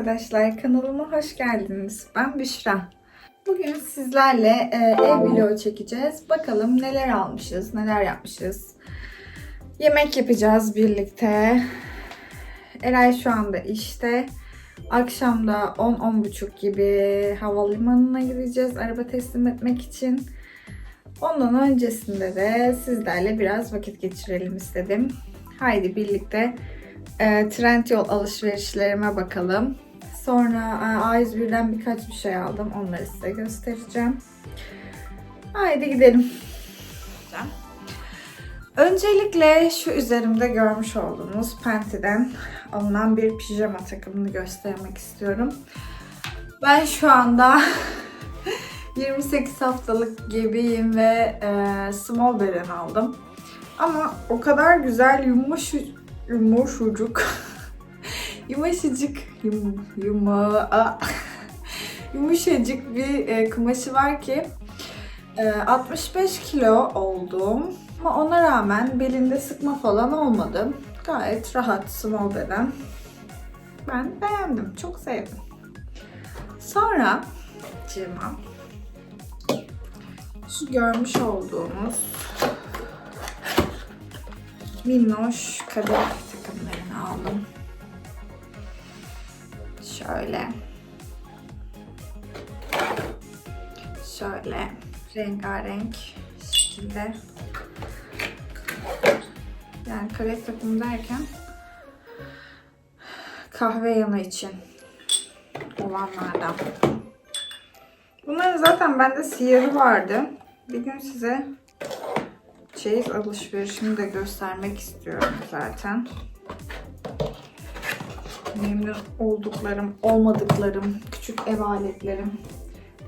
arkadaşlar kanalıma hoş geldiniz. Ben Büşra. Bugün sizlerle e, ev vlogu çekeceğiz. Bakalım neler almışız, neler yapmışız. Yemek yapacağız birlikte. Eray şu anda işte. Akşamda 10-10.30 gibi havalimanına gideceğiz araba teslim etmek için. Ondan öncesinde de sizlerle biraz vakit geçirelim istedim. Haydi birlikte e, Trendyol alışverişlerime bakalım. Sonra e, A101'den birkaç bir şey aldım. Onları size göstereceğim. Haydi gidelim. Öncelikle şu üzerimde görmüş olduğunuz Penti'den alınan bir pijama takımını göstermek istiyorum. Ben şu anda 28 haftalık gibiyim ve e, small beden aldım. Ama o kadar güzel yumuşacık yumuşacık yumuşacık yum, yuma, yumuşacık bir e, kumaşı var ki e, 65 kilo oldum. Ama ona rağmen belinde sıkma falan olmadı. Gayet rahat small beden. Ben beğendim. Çok sevdim. Sonra cima şu görmüş olduğunuz minnoş kadeh takımlarını aldım. Şöyle. Şöyle rengarenk şekilde. Yani kadeh takımı derken kahve yanı için olanlardan. Bunların zaten bende siyahı vardı. Bir gün size çeyiz alışverişimi de göstermek istiyorum zaten. Memnun olduklarım, olmadıklarım, küçük ev aletlerim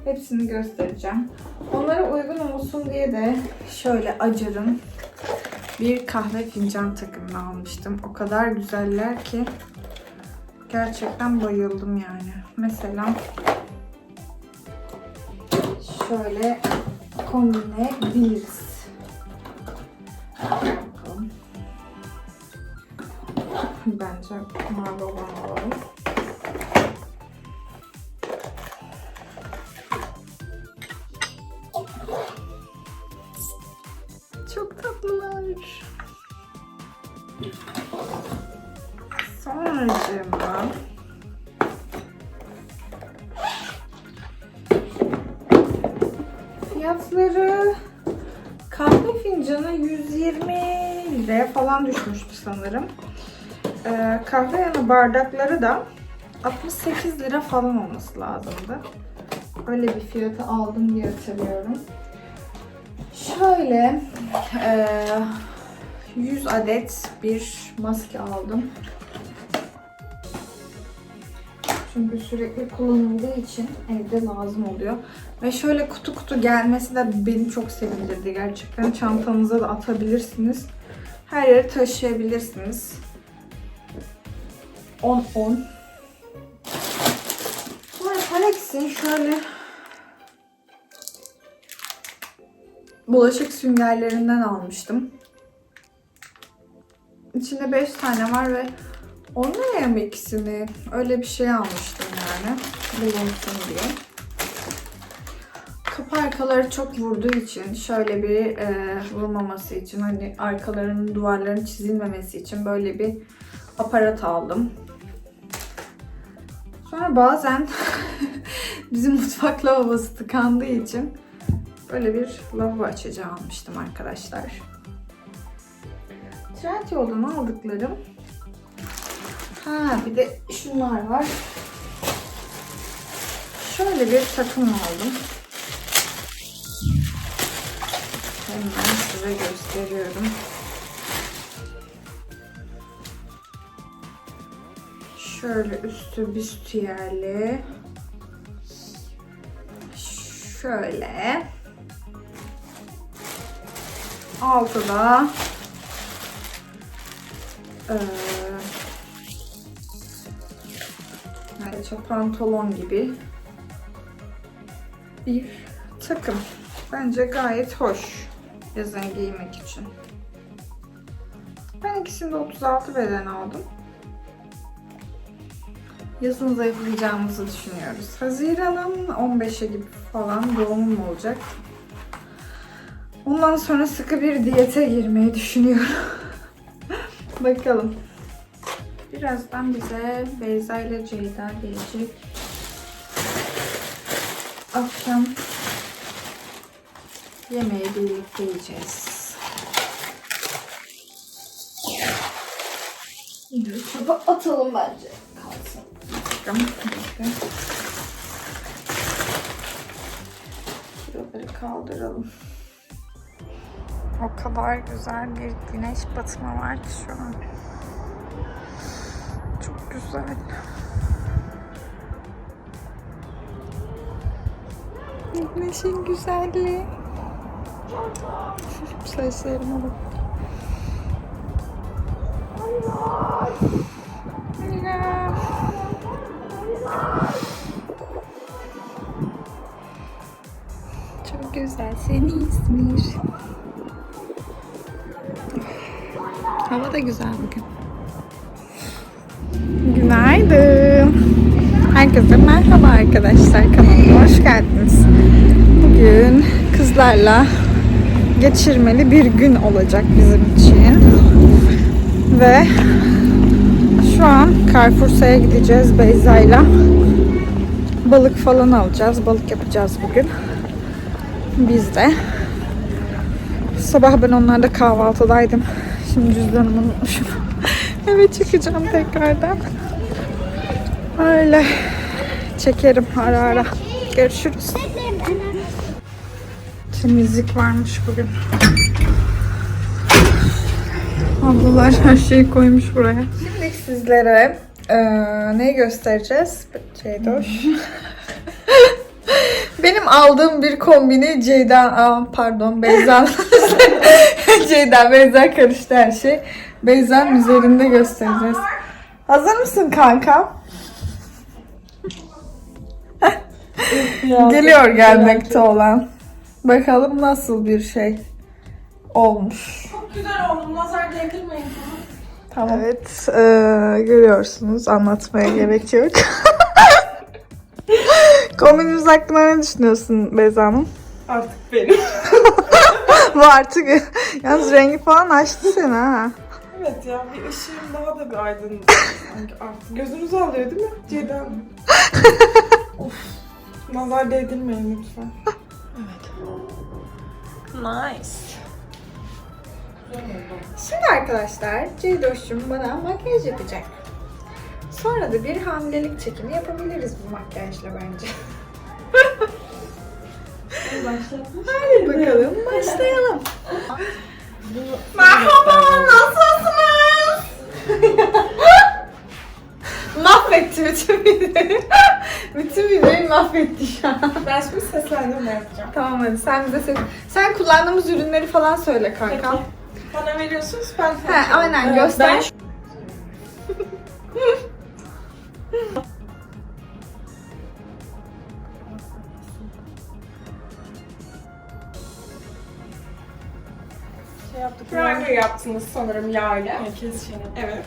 hepsini göstereceğim. Onlara uygun olsun diye de şöyle Acar'ın bir kahve fincan takımını almıştım. O kadar güzeller ki gerçekten bayıldım yani. Mesela şöyle kombinebiliriz. Bakalım. Bence mavi olan alalım. Çok kahve yanı bardakları da 68 lira falan olması lazımdı. Öyle bir fiyata aldım diye hatırlıyorum. Şöyle e, 100 adet bir maske aldım. Çünkü sürekli kullanıldığı için evde lazım oluyor. Ve şöyle kutu kutu gelmesi de beni çok sevindirdi. Gerçekten çantanıza da atabilirsiniz. Her yere taşıyabilirsiniz. 10-10. Sonra Palex'in şöyle bulaşık süngerlerinden almıştım. İçinde 5 tane var ve onlara mı ikisini öyle bir şey almıştım yani bulunsun diye. Kapı arkaları çok vurduğu için şöyle bir e, vurmaması için hani arkalarının duvarların çizilmemesi için böyle bir aparat aldım. Sonra bazen bizim mutfak lavabosu tıkandığı için böyle bir lavabo açıcı almıştım arkadaşlar. Trendyol'dan aldıklarım. Ha bir de şunlar var. Şöyle bir takım aldım. Hemen size gösteriyorum. Şöyle üstü büstiyerli. Şöyle. Altıda ee, ayrıca pantolon gibi bir takım. Bence gayet hoş yazın giymek için. Ben ikisini de 36 beden aldım. Yazın zayıflayacağımızı düşünüyoruz. Haziran'ın 15'i gibi falan doğumum olacak. Ondan sonra sıkı bir diyete girmeyi düşünüyorum. Bakalım. Birazdan bize Beyza ile Ceyda gelecek. Akşam yemeği birlikte yiyeceğiz. Çöpe atalım bence. Kalsın. Tamam. Bekle. Şuraları kaldıralım. O kadar güzel bir güneş batımı var ki şu an. Çok güzel. Güneşin güzelliği. Saçlarıma bak. Ya. Çok güzel. Seni İzmir. Hava da güzel bugün. Günaydın. Herkese merhaba arkadaşlar. Kanalıma hoş geldiniz. Bugün kızlarla geçirmeli bir gün olacak bizim için. Ve şu an Carrefour''a gideceğiz Beyza'yla. Balık falan alacağız. Balık yapacağız bugün. Biz de. Sabah ben onlarla kahvaltıdaydım. Şimdi cüzdanımı unutmuşum. Eve çıkacağım tekrardan. Öyle. Çekerim ara ara. Görüşürüz. Temizlik varmış bugün. Ablalar her şeyi koymuş buraya. Şimdi sizlere eee neyi göstereceğiz? Ceydoş. Benim aldığım bir kombini Ceyda, aa, pardon Beyza. Ceyda, Beyza karıştı her şey. Beyza'nın üzerinde göstereceğiz. Hazır mısın kanka? Geliyor gelmekte olan. Bakalım nasıl bir şey olmuş. Çok güzel oldum. Nazar değdirmeyin. Tamam. Evet, eee, görüyorsunuz. Anlatmaya gerek yok. Kombinimiz hakkında ne düşünüyorsun Beyza Hanım? Artık benim. Bu artık yalnız rengi falan açtı seni ha. Evet ya bir ışığım daha da bir aydın. Sanki artık gözünüzü alıyor değil mi Ceyda Hanım? of. Nazar değdirmeyin lütfen. Nice. Şimdi arkadaşlar Ceydoş'cum bana makyaj yapacak. Sonra da bir hamilelik çekimi yapabiliriz bu makyajla bence. Hadi bakalım başlayalım. Merhaba nasılsınız? mahvetti bütün videoyu. bütün videoyu mahvetti şu an. Ben şimdi seslendirme yapacağım. Tamam hadi sen bize ses... Sen kullandığımız ürünleri falan söyle kanka. Peki. Bana veriyorsunuz ben He, aynen Evet, göster. ben- Şey yaptık. Primer yaptınız sanırım yağ ile. Kes çeneni. Evet.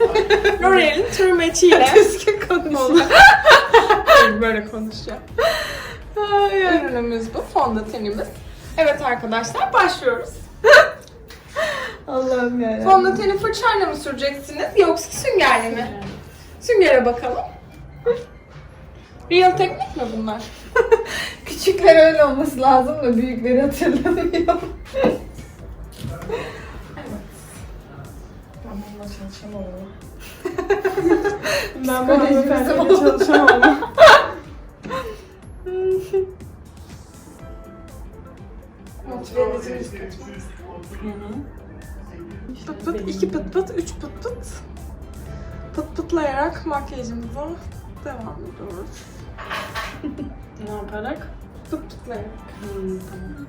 L'Oreal'in Match ile. Düzgün konuşuyor. Böyle konuşuyor. Ürünümüz bu. Fondötenimiz. Evet arkadaşlar başlıyoruz. Allah'ım ya. Fondöteni fırçayla mı süreceksiniz yoksa süngerle mi? Süngere bakalım. Real teknik mi bunlar? Küçükler öyle olması lazım da büyükleri hatırlamıyorum. Ben bununla çalışamam. ben Psikolojimizi hanımefendiyle bozdu. çalışamam. Motive edicimiz Pıt pıt, iki pıt pıt, üç pıt pıt. Pıt pıtlayarak makyajımıza devam ediyoruz. Ne yaparak? Pıt pıtlayarak. Hmm, tamam.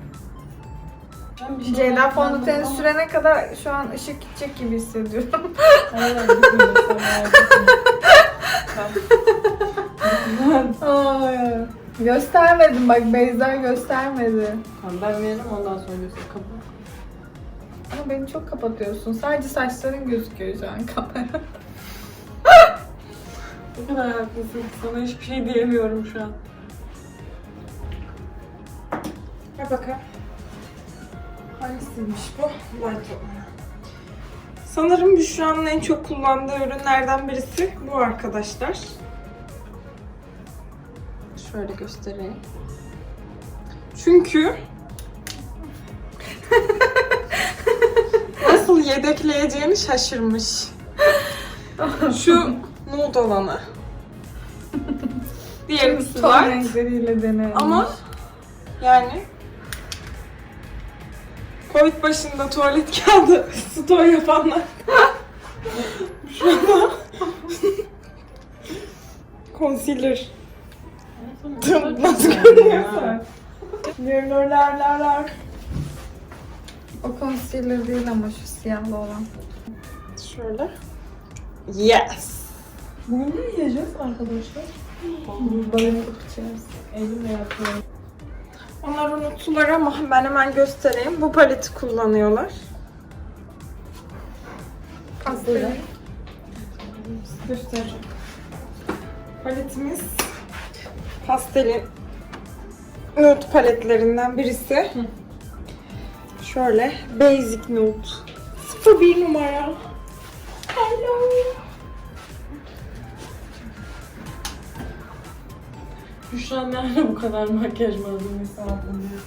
Ben bir şey Ceyda fondöteni ama- sürene kadar şu an ışık gidecek gibi hissediyorum. Aynen. Göstermedim bak Beyza göstermedi. Tamam, ben veririm ondan sonra göster. Kapı. Ama beni çok kapatıyorsun. Sadece saçların gözüküyor şu an kamera. Ne kadar haklısın sana hiçbir şey diyemiyorum şu an. Ver bakalım. Hangisiymiş bu? Light olan. Sanırım Büşra'nın en çok kullandığı ürünlerden birisi bu arkadaşlar. Şöyle göstereyim. Çünkü yedekleyeceğini şaşırmış. Şu nude olanı. Diğer ikisi Ton light. renkleriyle deneyelim. Ama yani Covid başında tuvalet kağıdı stoğu yapanlar şu anda concealer nasıl görünüyorsa Lörlerlerler o concealer değil ama şu siyahlı olan. Şöyle Yes Bugün ne yiyeceğiz arkadaşlar? Balık yapacağız. Elimle yapıyorum. Onlar unuttular ama ben hemen göstereyim. Bu paleti kullanıyorlar. Pasteli. Göstereceğim. Paletimiz pastelin nude paletlerinden birisi. Şöyle basic nude. 01 numara. Hello. Büşra nerede bu kadar makyaj malzemesi aldın ya?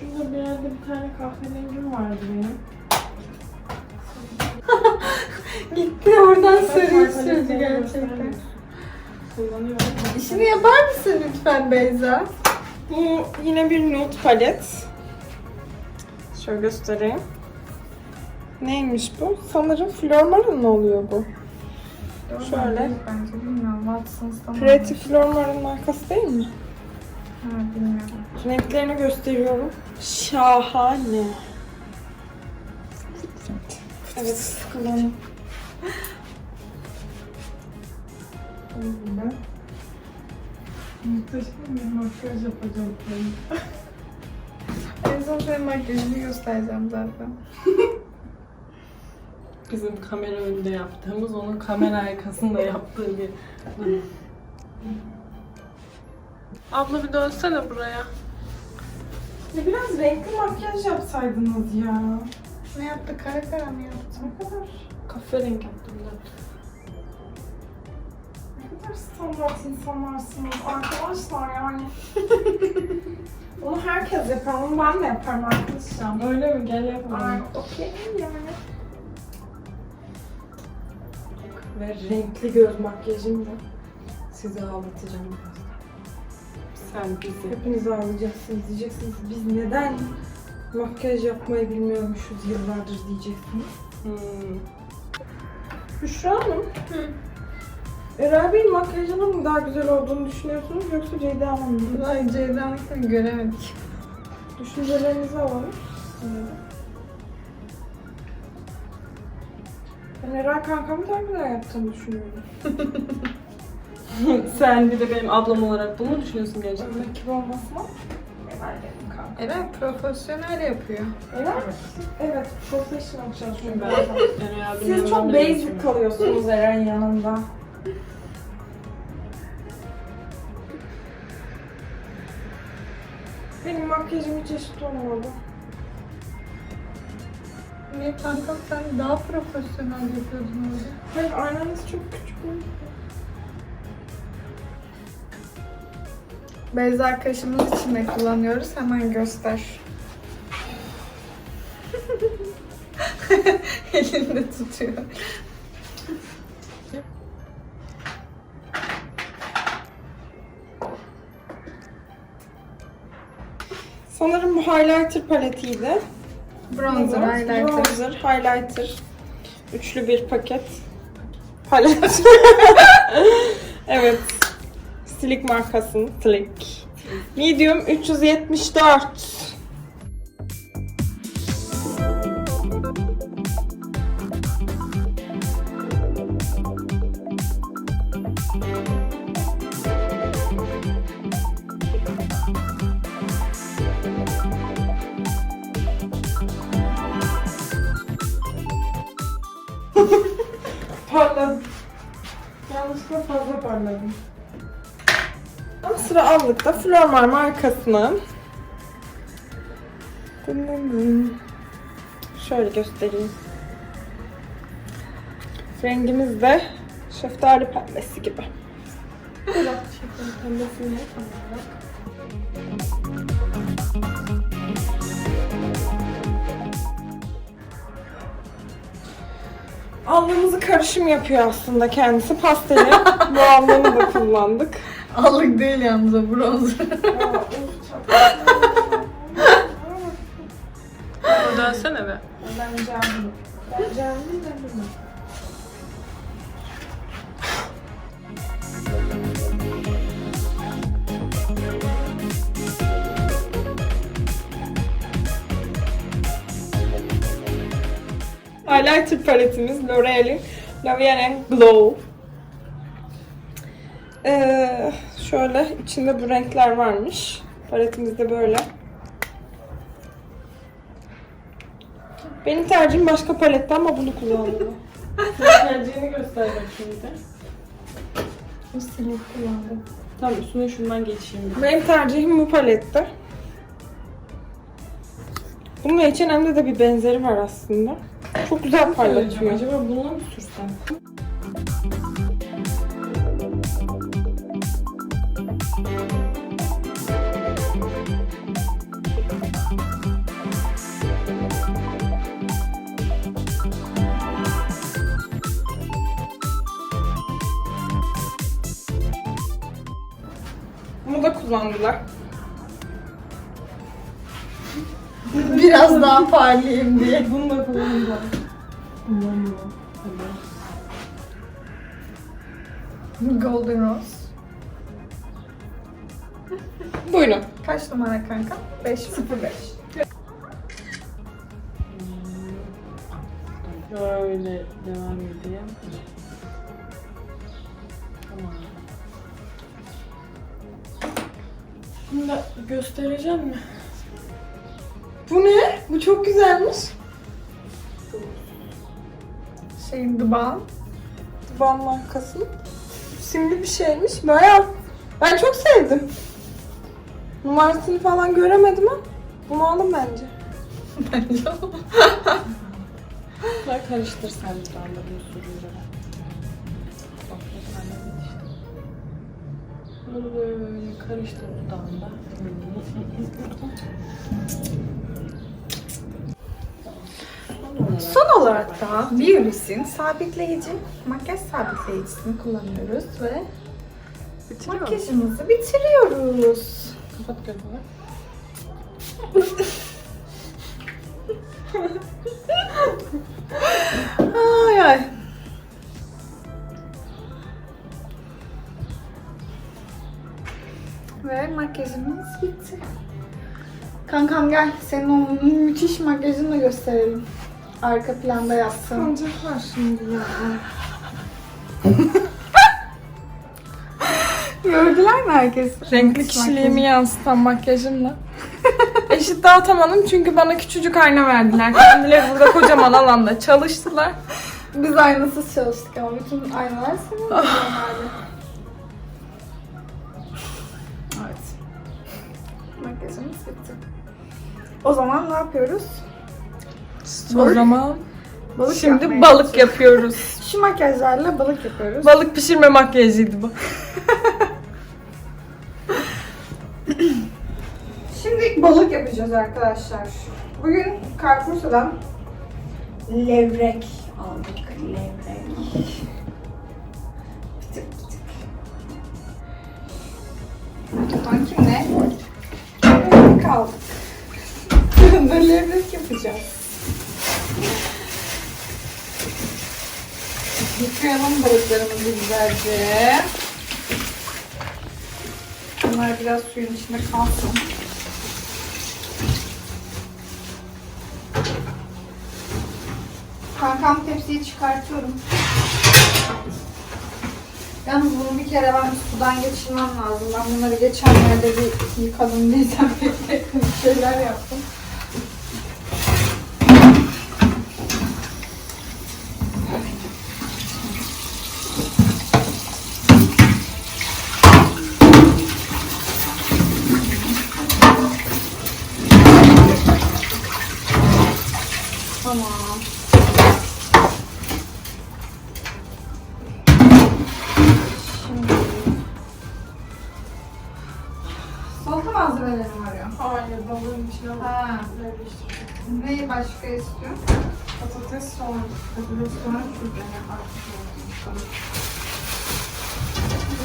Şurada bir yerde bir tane kahverengim vardı benim. Gitti oradan sarıyı sürdü gerçekten. Kullanıyorum. İşini yapar mısın lütfen Beyza? Bu yine bir nude palet. Şöyle göstereyim. Neymiş bu? Sanırım Flormar'ın mı oluyor bu? Şöyle. Bence bilmiyorum. Watson's'tan Pretty. Flormar'ın markası değil mi? Ha bilmiyorum. Renklerini gösteriyorum. Şahane. Evet, kullanın. Ben muhteşem bir makyaj yapacağım. En son senin makyajını göstereceğim zaten. Bizim kamera önünde yaptığımız, onun kamera arkasında yaptığı bir. Abla bir dönsene buraya. Ya biraz renkli makyaj yapsaydınız ya. Ne yaptı? Kara kara mı yaptı? Ne kadar, Kahverengi yaptım kadar standart insanlarsınız arkadaşlar yani. Onu herkes yapar, onu ben de yaparım arkadaşlar. Öyle mi? Gel Ay, yapalım. okey yani. Ve renkli göz makyajımla sizi ağlatacağım biraz. Sen bizi. Hepiniz ağlayacaksınız diyeceksiniz. Biz neden makyaj yapmayı bilmiyormuşuz yıllardır diyeceksiniz. Hmm. Büşra Hanım. Eray Bey'in makyajının mı daha güzel olduğunu düşünüyorsunuz yoksa Ceyda Hanım'ın mı? Ay Ceyda'nınkini göremedik. Düşüncelerinizi alalım. Ben Eray kankamı daha güzel yaptığını düşünüyorum. Sen bir de benim ablam olarak bunu mu düşünüyorsun gerçekten? Rakip olmasına Eray benim kankam. Eren profesyonel yapıyor. Eray Evet, professional çalışıyorum ben. Siz çok basic kalıyorsunuz Eren yanında. Benim makyajım hiç eşit olmadı. Niye kankam sen daha profesyonel yapıyordun öyle? Hayır aynanız çok küçük. Beyza kaşımız için de kullanıyoruz. Hemen göster. Elinde tutuyor. Highlighter paletiydi. Bronzer, Evet, highlighter. Bronzer, highlighter. Üçlü bir paket. Palet. evet. Stilik markasının Stilik. Medium 374. toparladım. Sıra allıkta Flormar markasının. Şöyle göstereyim. Rengimiz de şeftali pembesi gibi. Şeftali pembesini tamam. Allığımızı karışım yapıyor aslında kendisi. Pasteli bu allığını da kullandık. Allık değil yalnız o bronz. Dönsene be. Ben canlıyım. Ben canlıyım Highlighter paletimiz L'Oreal'in La Vie Glow. Ee, şöyle içinde bu renkler varmış. Paletimizde böyle. Benim tercihim başka palette ama bunu kullandım. Tercihini göster bir de. Üstelik kullandım. Tamam üstüne şundan geçeyim. bir. Benim tercihim bu palette. Bunun H&M'de de bir benzeri var aslında. Çok güzel parlatıyor. Acaba bununla mı sürsem? Bunu da kullandılar. Biraz daha parlayayım diye. Bunu da kullanacağım. Kullanmıyor. Golden Rose. Buyurun. Kaç numara kanka? 5 05. Böyle devam edeyim. Tamam. Bunu da göstereceğim mi? Bu ne? Bu çok güzelmiş. Şeyin dubağın. Van markası. Simli bir şeymiş. Bayağı. Ben çok sevdim. Numarasını falan göremedim ama bunu alın bence. Bence Ver karıştır sen bir tane bunu sürüyorum. Bak tane. Bunu böyle karıştır dudağında. Son olarak da Biolis'in sabitleyici, makyaj sabitleyicisini kullanıyoruz ve makyajımızı bitiriyoruz. Kapat gözünü. Ay ay. Ve makyajımız bitti. Kankam gel, senin o müthiş makyajını da gösterelim. Arka planda yaptığın. Sancaklar şimdi ya. Gördüler mi herkes? Renkli kişiliğimi yansıtan makyajımla. Eşit dağıtamadım çünkü bana küçücük ayna verdiler. Kendileri burada kocaman alanda çalıştılar. Biz aynasız çalıştık ama bütün aynalar senin normalde. Evet. Makyajımız bitti. O zaman ne yapıyoruz? O zaman Balık şimdi balık geçiyoruz. yapıyoruz. Şu makyajlarla balık yapıyoruz. Balık pişirme makyajıydı bu. Şimdi balık yapacağız arkadaşlar. Bugün Carrefour'dan levrek aldık. Levrek. Pıtık pıtık. Buradan kimle? Levrek aldık. Fırında levrek yapacağız. Yıkayalım balıklarımızı güzelce. Bunlar biraz suyun içinde kalsın. Kankam tepsiyi çıkartıyorum. Yalnız bunu bir kere ben sudan geçirmem lazım. Ben bunları geçenlerde bir yıkadım, dezenfekte bir şeyler yaptım. Ha. Neyi başka istiyor? Patates soğan. Patates soğan. Tamam.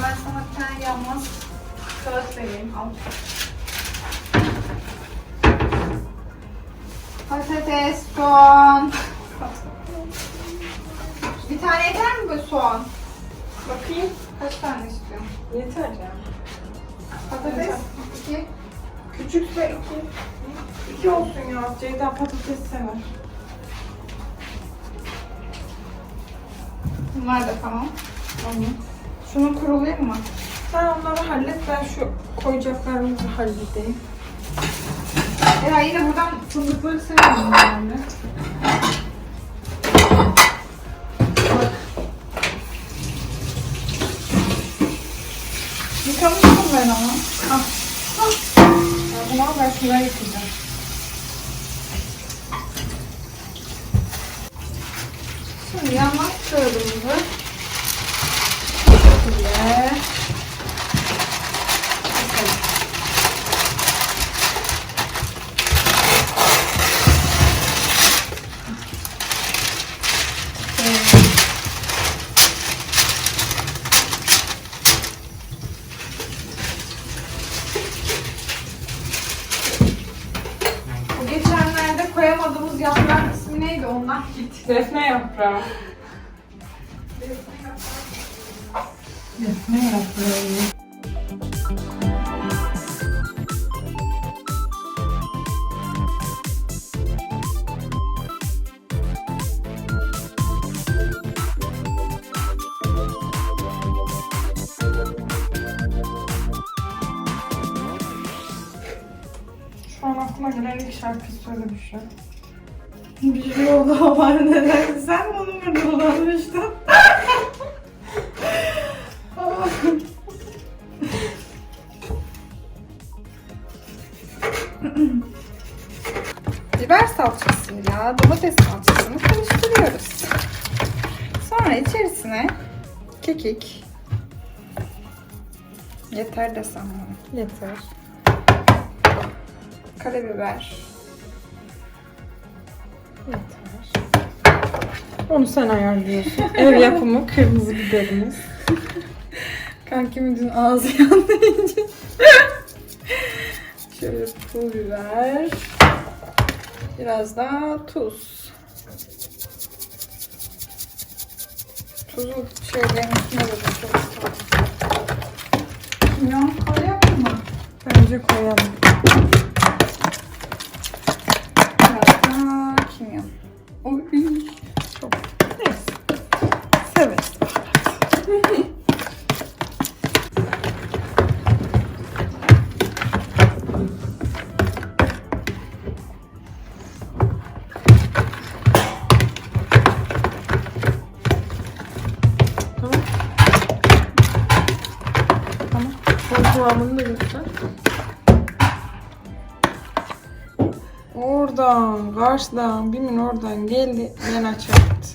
Ben sana bir tane yanmaz kağıt vereyim. Al. Patates, soğan. Bir tane yeter mi böyle soğan? Bakayım. Kaç tane istiyorsun? Yeter ya. Patates, iki. Küçükse iki. İki olsun ya. Ceyda patates sever. Bunlar da tamam. Tamam. Şunu kurulayım mı? Sen onları hallet. Ben şu koyacaklarımızı halledeyim. Ya yine buradan fındıkları seviyorum ben de. Bak. Yıkamıştım ben onu. Ah. Ya ben şuraya yıkayacağım. Şimdi yanmak kağıdımızı ama neden? Sen onu burada kullanmıştın? Biber salçasıyla domates salçasını karıştırıyoruz. Sonra içerisine kekik. Yeter desem bana. Yeter. Karabiber. Onu sen ayarlıyorsun. Ev yapımı kırmızı biberimiz. Kankimin dün ağzı iyice. Şöyle pul biber. Biraz daha tuz. Tuzu şeylerin üstüne sağ Kimyon koyalım mı? Bence koyalım. Biraz daha kimyon. Oy. Karşıdan, bimin oradan geldi, bana çarptı.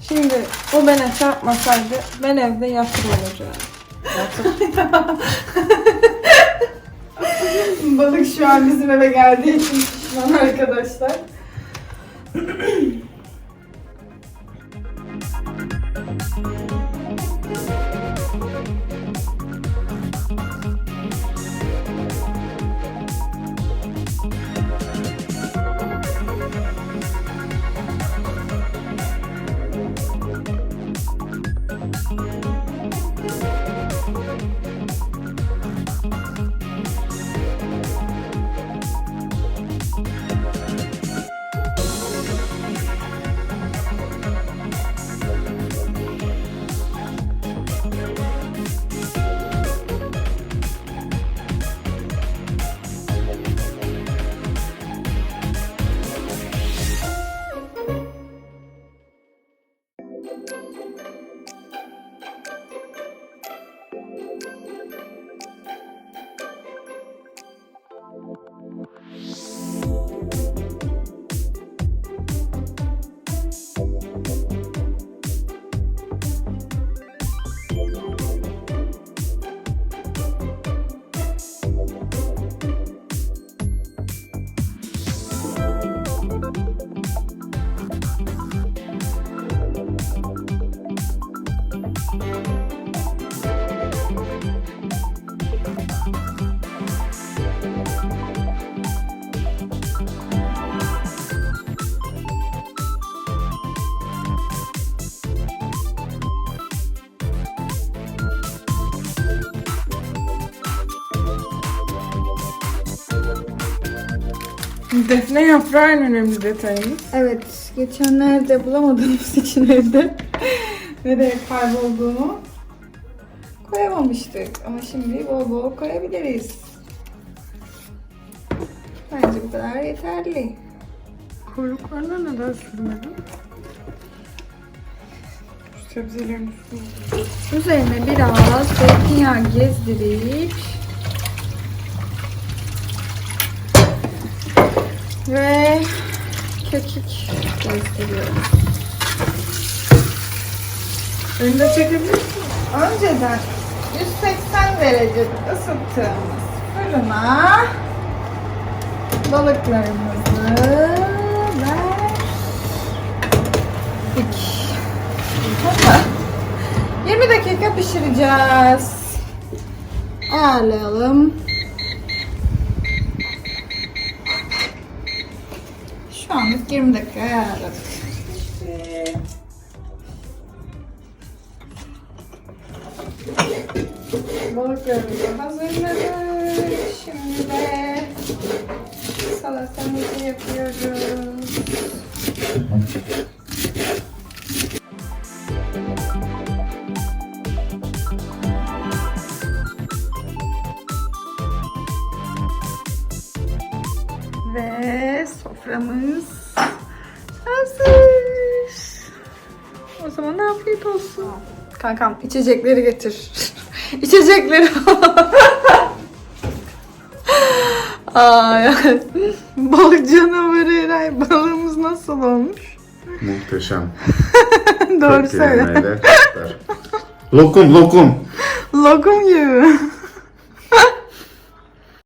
Şimdi o bana çarpmasaydı ben evde yatır olacağım. Yatır. Balık şu an bizim eve geldiği için pişman arkadaşlar. Defne yaprağı en önemli detayımız. Evet, geçenlerde bulamadığımız için evde nereye kaybolduğunu koyamamıştık. Ama şimdi bol bol koyabiliriz. Bence bu kadar yeterli. Kuyruklarına neden sürmedin? Şu sebzelerin üstüne. Üzerine biraz zeytinyağı gezdirip ve kekik gezdiriyoruz. Önüne çekebilir misin? Önceden 180 derece ısıttığımız fırına balıklarımızı verdik. Sonra 20 dakika pişireceğiz. Ayarlayalım. Anlık 20 dakika ayarladık. Balıklarımızı hazırladık. Şimdi de salatamızı yapıyoruz. Ve soframız hazır. O zaman afiyet olsun. Kankam içecekleri getir. içecekleri Ay, balık canavarı Eray balığımız nasıl olmuş? Muhteşem. Doğru söyle. kelimeyle süper. Lokum lokum. Lokum gibi.